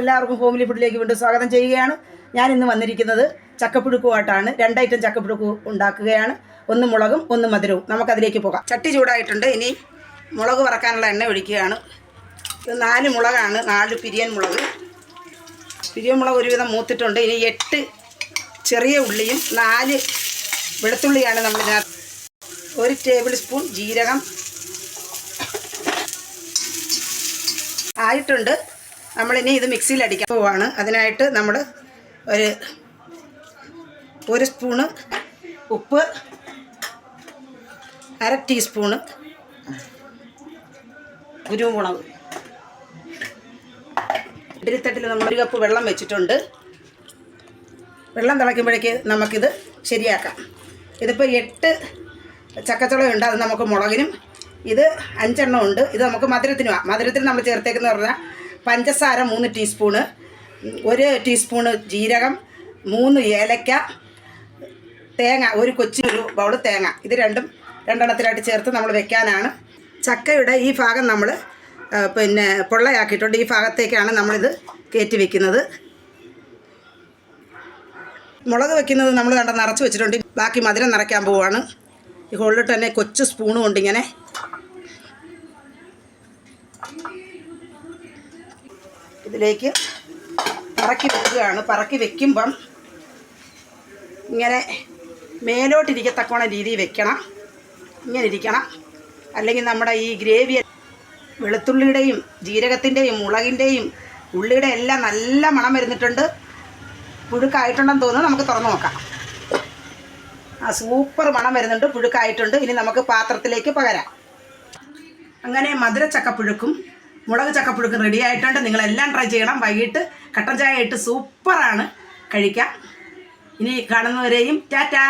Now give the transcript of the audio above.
എല്ലാവർക്കും ഹോംലി ഫുഡിലേക്ക് വീണ്ടും സ്വാഗതം ചെയ്യുകയാണ്. ഞാൻ ഇന്ന് വന്നിരിക്കുന്നത് ചക്കപ്പുഴുക്കുമായിട്ടാണ് രണ്ട് ഐറ്റം ചക്കപ്പുഴുക്ക് ഉണ്ടാക്കുകയാണ്. ഒന്ന് മുളകും ഒന്ന് മധുരവും. നമുക്കതിലേക്ക് പോകാം. ചട്ടി ചൂടായിട്ടുണ്ട്. ഇനി മുളക് വറക്കാനുള്ള എണ്ണ ഒഴിക്കുകയാണ്. ഇത് നാല് മുളകാണ്. നാല് പിരിയൻ മുളക്. പിരിയൻ മുളക് ഒരുവിധം മൂത്തിട്ടുണ്ട്. ഇനി എട്ട് ചെറിയ ഉള്ളിയും നാല് വെളുത്തുള്ളിയാണ് നമ്മളിതിനകത്ത്. ഒരു ടേബിൾ സ്പൂൺ ജീരകം. ആയിട്ടുണ്ട്. നമ്മളിനി ഇത് മിക്സിയിൽ അടിക്കാൻ പോവാണ്. അതിനായിട്ട് നമ്മൾ ഒരു ഒരു സ്പൂണ് ഉപ്പ് അര ടീസ്പൂണ് കുരുമുളക് ഇഡലിത്തട്ടിൽ നമ്മൾ ഒരു കപ്പ് വെള്ളം വെച്ചിട്ടുണ്ട്. വെള്ളം തിളയ്ക്കുമ്പോഴേക്ക് നമുക്കിത് ശരിയാക്കാം. ഇതിപ്പോൾ എട്ട് ചക്കച്ചുളയുണ്ട് അത് നമുക്ക് മുളകിനും ഇത് അഞ്ചെണ്ണം ഉണ്ട്. ഇത് നമുക്ക് മധുരത്തിനുമാണ് മധുരത്തിന് നമ്മൾ ചേർത്തേക്കെന്ന് പറഞ്ഞാൽ പഞ്ചസാര മൂന്ന് ടീസ്പൂണ് ഒരു ടീസ്പൂണ് ജീരകം മൂന്ന് ഏലക്ക തേങ്ങ ഒരു കൊച്ചി ഒരു ബൗൾ തേങ്ങ. ഇത് രണ്ടും രണ്ടെണ്ണത്തിലായിട്ട് ചേർത്ത് നമ്മൾ വെക്കാനാണ്. ചക്കയുടെ ഈ ഭാഗം നമ്മൾ പിന്നെ പൊള്ളയാക്കിയിട്ടുണ്ട്. ഈ ഭാഗത്തേക്കാണ് നമ്മളിത് കയറ്റി വെക്കുന്നത്. മുളക് വെക്കുന്നത് നമ്മൾ കണ്ട നിറച്ച് വെച്ചിട്ടുണ്ട്. ബാക്കി മധുരം നിറയ്ക്കാൻ പോവുകയാണ് ഈ ഹോളിൽ തന്നെ കൊച്ചു സ്പൂണും ഉണ്ട് ഇങ്ങനെ ഇതിലേക്ക് പറക്കി വെക്കുകയാണ്. പറക്കി വെക്കുമ്പം ഇങ്ങനെ മേലോട്ടിരിക്കത്തക്കോണം രീതിയിൽ വെക്കണം. ഇങ്ങനെ ഇരിക്കണം. അല്ലെങ്കിൽ നമ്മുടെ ഈ ഗ്രേവി വെളുത്തുള്ളിയുടെയും ജീരകത്തിന്റെയും മുളകിന്റെയും ഉള്ളിയുടെ എല്ലാം നല്ല മണം വരുന്നിട്ടുണ്ട്. പുഴുക്കായിട്ടുണ്ടെന്ന് തോന്നുന്നു. നമുക്ക് തുറന്നു നോക്കാം. ആ സൂപ്പർ മണം വരുന്നുണ്ട്. പുഴുക്കായിട്ടുണ്ട്. ഇനി നമുക്ക് പാത്രത്തിലേക്ക് പകരാം. അങ്ങനെ മധുര ചക്കപ്പുഴുക്കും മുളക് ചക്കപ്പുഴുക്ക് റെഡി ആയിട്ടുണ്ട്. നിങ്ങളെല്ലാം ട്രൈ ചെയ്യണം. വൈകിട്ട് കട്ടൻ ചായ ഇട്ട് സൂപ്പറാണ് കഴിക്കാം. ഇനി കാണുന്നവരെയും ടാറ്റാ!